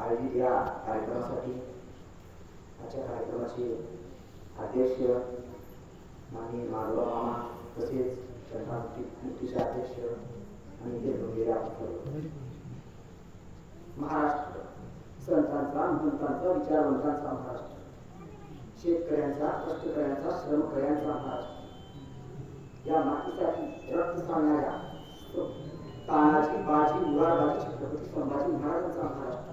आयोजित या कार्यक्रमासाठी आजच्या कार्यक्रमाचे अध्यक्ष माननीय माधवा मामा तसेच त्यांना मुक्ती मुक्तीचे अध्यक्ष आणि इथे जमलेले महाराष्ट्र संतांचा महंतांचा विचारवंतांचा महाराष्ट्र. शेतकऱ्यांचा कष्टकऱ्यांचा श्रमकऱ्यांचा महाराष्ट्र. या मातीसाठी रक्त सांगणाऱ्या तानाची बाजी मुरारबाजी छत्रपती संभाजी महाराजांचा महाराष्ट्र.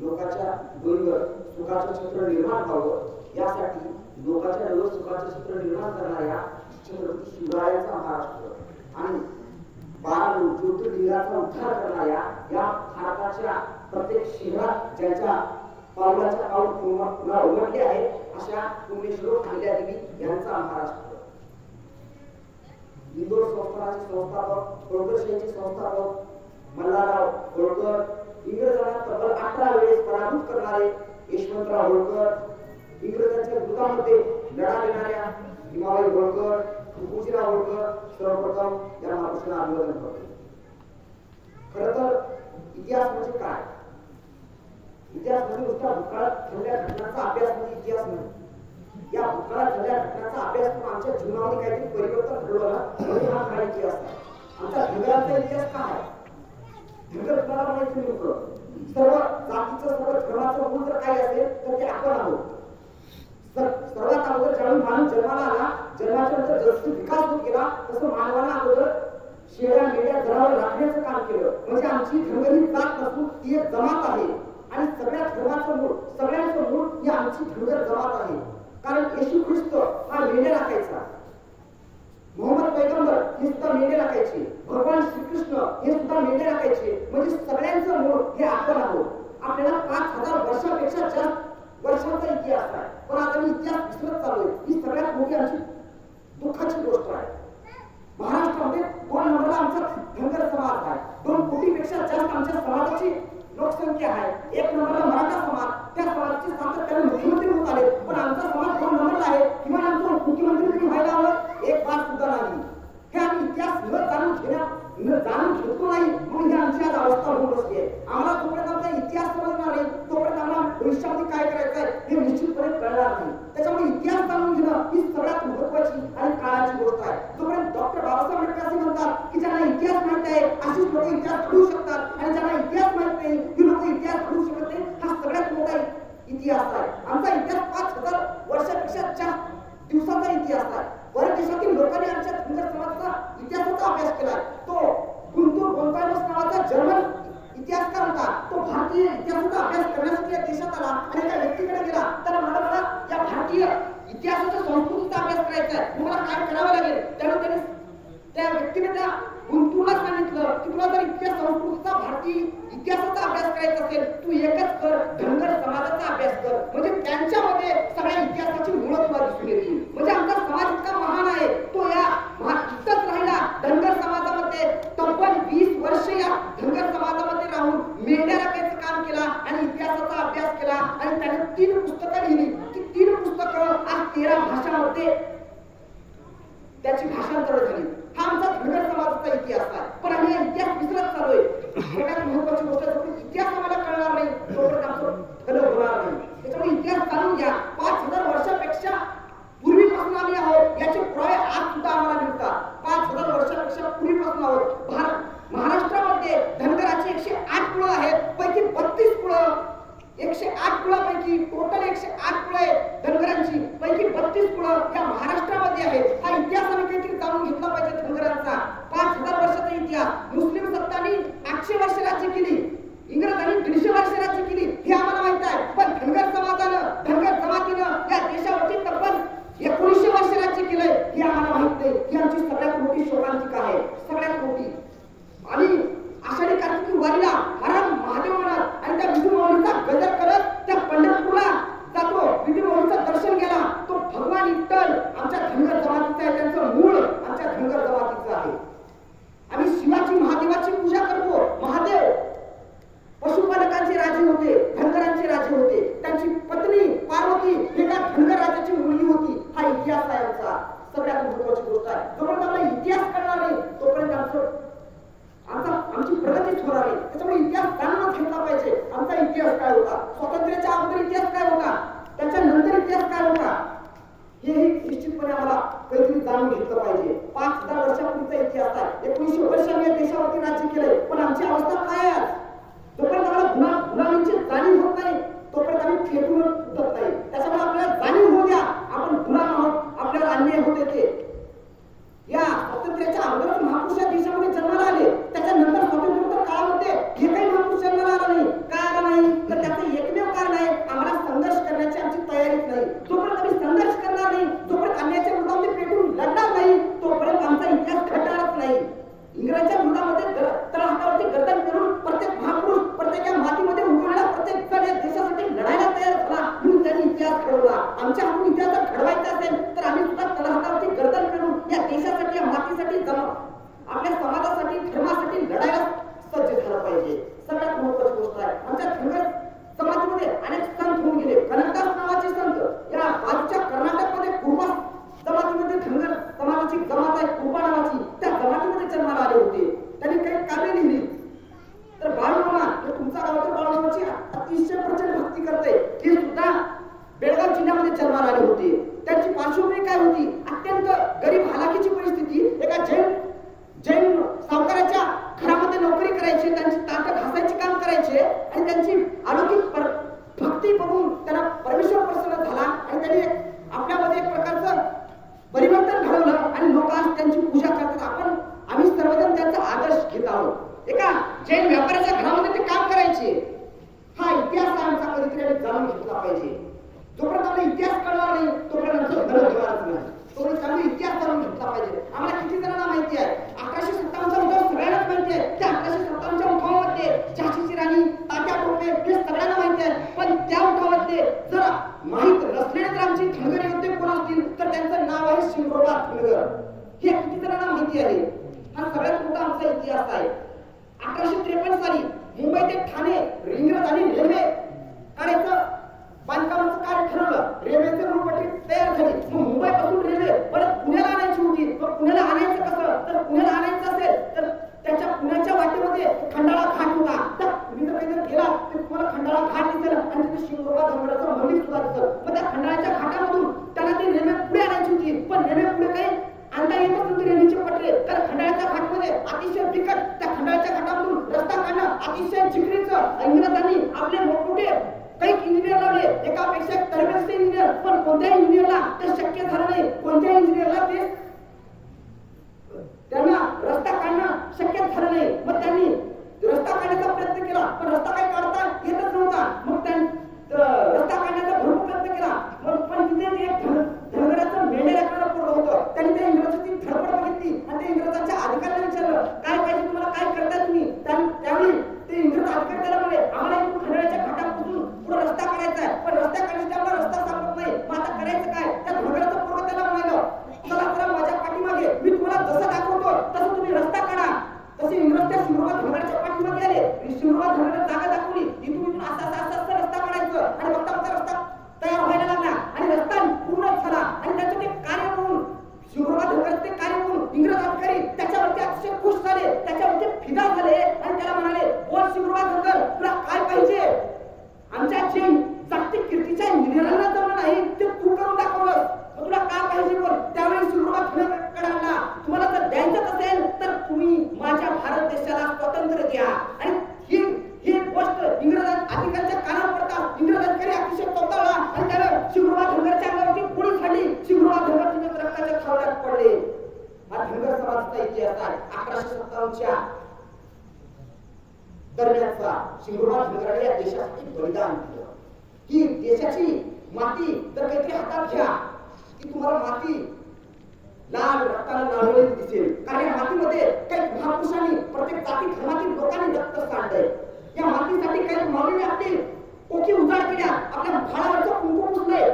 लोकांच्या डोईवर सुखाचं चित्र निर्माण व्हावं. यासाठी लोकांच्या डोईवर सुखाचं चित्र निर्माण करणाऱ्या छत्रपती शिवरायांचा महाराष्ट्र आणि बारा ज्योतिर्लिंगाचा उद्धार करणाऱ्या या भारताच्या प्रत्येक शहरात ज्यांच्या पावलाच्या पाऊल पुन्हा उमटले आहे अशा पुण्यश्लोक देवी यांचा महाराष्ट्र. इंदोर संस्थानाचे संस्थापक होळकरशाहीचे संस्थापक मल्हारराव होळकर इंग्रजांना तब्बल अठरा वेळेस पराभूत करणारे यशवंतराव होळकर इंग्रजांच्या विरोधामध्ये लढा देणाऱ्या भीमाबाई होळकर तुकोजीराव होळकर सर्वप्रथम या करतो. खर तर इतिहास म्हणजे काय? इतिहास म्हणजे भूतकाळात घटनांचा अभ्यास म्हणजे इतिहास नाही. या भूतकाळात झालेल्या घटनांचा अभ्यास करून आमच्या जीवनामध्ये काहीतरी परिवर्तन घडवलं ना हा खरा इतिहास आहे. आमचा धनगरांचा इतिहास काय आहे? धनगर कुणाला म्हणायचं सर्व जातीचं सर्व धर्माचं मूळ जर काही असेल तर ते आपण आहोत. सर्वात अगोदर ज्यावेळी माणूस जन्माला आला जन्माच्या नंतर जसं विकास होत गेला तसं मानवाला अगोदर शेळ्या मेळ्या जनावर राखण्याचं काम केलं. म्हणजे आमची धनगरी जात नसून ती एक जमात आहे. आणि सगळ्या धर्माचं मूळ सगळ्यांचं मूळ ही आमची धनगर जमात आहे. कारण येशू ख्रिस्त हा मेंढ्या राखायचा मोहम्मद पैगंबर हे सुद्धा मेंढे राखायचे भगवान श्रीकृष्ण हे सुद्धा मेंढे राखायचे म्हणजे सगळ्यांचं मूळ हे आपण आहोत आपल्याला पाच हजार वर्षापेक्षा जास्त वर्षांचा इतिहास आहे पण आता मी इतिहास विसरत चाललोय ही सगळ्यात मोठी आमची दुःखाची गोष्ट आहे महाराष्ट्रामध्ये दोन नंबरला आमचा धनगर समाज आहे पेक्षा जास्त आमच्या समाजाची लोकसंख्या आहे. एक नंबरला मराठा समाज. त्या समाजाचे सातत्याने मुख्यमंत्री होत आले. पण आमचा समाज दोन नंबरला आहे. किमान आमचं मुख्यमंत्री तरी व्हायला हवं? एक बात सुद्धा नाही. हे आम्ही इतिहास न जाणून घेण्या न जाणून घेतो नाही. म्हणून ही आमची आज अवस्था होऊन बसली आहे. आम्हाला जोपर्यंत आमचा इतिहास समजणार नाही तोपर्यंत आम्हाला भविष्यामध्ये काय करायचं आहे हे निश्चितपणे कळणार नाही त्याच्यामुळे इतिहास जाणून घेणं ही सगळ्यात महत्वाची आणि काळाची गोष्ट आहे जोपर्यंत डॉक्टर बाबासाहेब आंबेडकर असे म्हणतात की ज्यांना इतिहास माहीत आहे अशीच लोक इतिहास घडवू शकतात आणि ज्यांना इतिहास माहीत नाही ती लोक इतिहास घडवू शकत नाही हा सगळ्यात मोठा इतिहास आहे आमचा इतिहास पाच हजार वर्षापेक्षा जास्त दिवसाचा इतिहास आहे परदेशातील लोकांनी आमच्या धनगर समाजाचा इतिहासाचा अभ्यास केलाय तो गुंतूर गोंतायमस नावाचा जर्मन इतिहासकार होता तो भारतीय इतिहासाचा अभ्यास करण्यासाठी या देशात आला आणि त्या व्यक्तीकडे गेला तर मला मला या भारतीय इतिहासाचा संस्कृतीचा अभ्यास करायचा आहे मला काय करावं लागेल? त्यामुळे त्याने त्या व्यक्तीने त्या गुंतूला सांगितलं की तुला जर इतिहास संस्कृतीचा भारतीय इतिहासाचा अभ्यास करायचा असेल तू एकच कर धनगर समाजाचा अभ्यास कर. म्हणजे त्यांच्या सगळ्या इतिहासाची मुळ तुला दिसून येतील म्हणजे आमचा समाज इतका महान आहे तो या महा- इथंच राहिला धनगर समाजामध्ये तब्बल वीस वर्ष या धनगर समाजामध्ये राहून मेंढ्या राखायचं काम केला आणि इतिहासाचा अभ्यास केला आणि त्याने तीन पुस्तकं लिहिली ती तीन पुस्तकं आज तेरा भाषामध्ये त्याची भाषांतर झाली हा आमचा धनगर समाजाचा इतिहास आहे पण आम्ही हा इतिहास विसरत चाललोय सगळ्यात महत्वाची गोष्ट आहे, जोपर्यंत इतिहास आम्हाला कळणार नाही तोपर्यंत आमचं भलं होणार नाही त्याच्यामुळे इतिहास जाणून घ्या पाच हजार वर्षापेक्षा पूर्वीपासून आम्ही आहोत याचे पुरावे आज सुद्धा आम्हाला मिळतात पाच हजार वर्षापेक्षा पूर्वीपासून आहोत भारत महाराष्ट्रामध्ये धनगराचे एकशे आठ कुळं आहेत पैकी बत्तीस कुळं एकशे आठ कुळापैकी टोटल एकशे आठ कुळं आहेत धनगरांची पैकी बत्तीस या महाराष्ट्रामध्ये आहेत. हा इतिहास एकोणीसशे वर्षांनी देशावरती राज्य केलंय. पण आमची अवस्था काय आहे? Habla त्यांची पूजा करतात. आपण आम्ही सर्वजण त्यांचा आदर्श घेत आहोत. एका जैन व्यापाऱ्याच्या घरामध्ये ते काम करायचे हा इतिहास आमचा कधीतरी आम्ही जाणून घेतला पाहिजे. जोपर्यंत आम्हाला इतिहास कळला नाही तोपर्यंत आमचं घर होणारच नाही तोपर्यंत आम्ही इतिहास जाणून घेतला पाहिजे. आम्हाला किती जणांना माहिती आहे? अकराशे सत्तावन्नचा उठाव सगळ्यांनाच माहिती आहे. त्या अकराशे सत्तावन्नच्या उठावामध्ये झाशीची राणी तात्या टोपे हे सगळ्यांना माहिती आहे. पण अतिशय जिकरीचं इंग्रजांनी आपले मोठमोठे काही इंजिनियर लावले. एकापेक्षा तरबेजचे इंजिनियर पण कोणत्याही इंजिनियरला ते शक्य झालं नाही. कोणत्याही इंजिनियरला ते त्यांना रस्ता काढणं शक्य झालं नाही. मग त्यांनी रस्ता काढण्याचा प्रयत्न केला. पण रस्ता काही काढता येतच नव्हता. मग त्या दरम्यानचा सिंधुराज नगराने या देशासाठी बलिदान दिलं. ही देशाची माती तर काहीतरी हातात घ्या. की तुम्हाला माती लाल रक्ताला लावलेली दिसेल. कारण या मातीमध्ये काही महापुरुषांनी प्रत्येक जाती धर्मातील लोकांनी रक्त सांडलंय. या मातीसाठी काही मागणी आपली ओके उजाड केल्या आपल्या झाडावरचं कुंकू पुसलंय.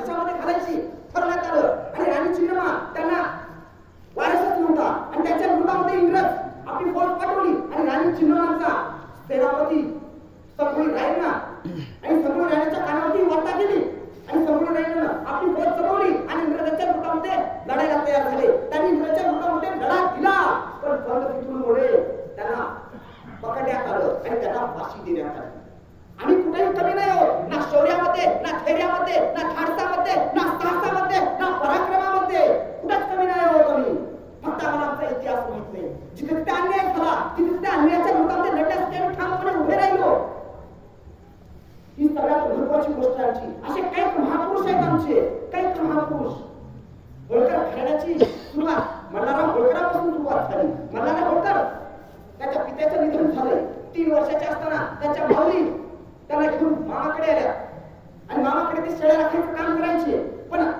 학생한테 가든지 होळकर खेळाची सुरुवात मल्हारराव होळकरापासून सुरुवात झाली. मल्हारराव होळकर त्याच्या पित्याचं निधन झालं तीन वर्षाचे असताना त्याच्या भावली त्याला घेऊन मामाकडे आल्या. आणि मामाकडे ते शेळ्या राखायचं काम करायचे. पण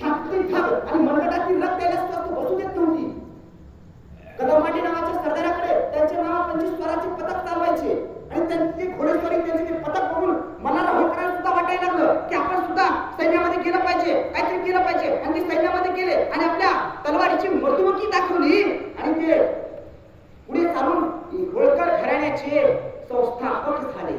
छातीतील थाप आणि मनगटातील रक्त द्यायला तो बसू देत नव्हती. कदमपाटी नावाच्या सरदाराकडे त्यांचे मामा पंचवीस स्वराचे पथक चालवायचे. आणि त्यांचे घोडेस्वारी त्यांचे ते पथक बघून मनाला होळकरांना वाटायला लागलं की आपण सुद्धा सैन्यामध्ये गेलं पाहिजे काहीतरी केलं पाहिजे. आणि ते सैन्यामध्ये गेले आणि आपल्या तलवारीची मर्दुमकी दाखवली. आणि ते पुढे चालून होळकर घराण्याचे संस्थापक झाले.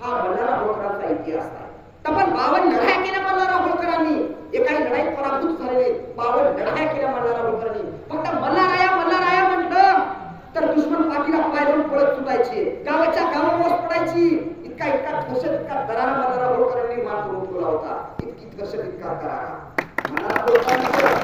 हा बल्लारा होळकरांचा इतिहास आहे. तब्बल बावन लढाया केल्या मल्हारराव होळकरांनी. एकाही लढाईत पराभूत झालेले बावन लढाया केल्या मल्हारराव होळकरांनी. फक्त मल्हाराया मल्हाराया म्हटलं तर दुश्मन पाठीला पाय पायरून पळत सुटायचे. गावाच्या गावावर पडायची. इतका इतका दहशत इतका दरारा मल्हारराव होळकरांनी मान करून ठेवला होता. इतकी कसं इतका दरारा मल्हारराव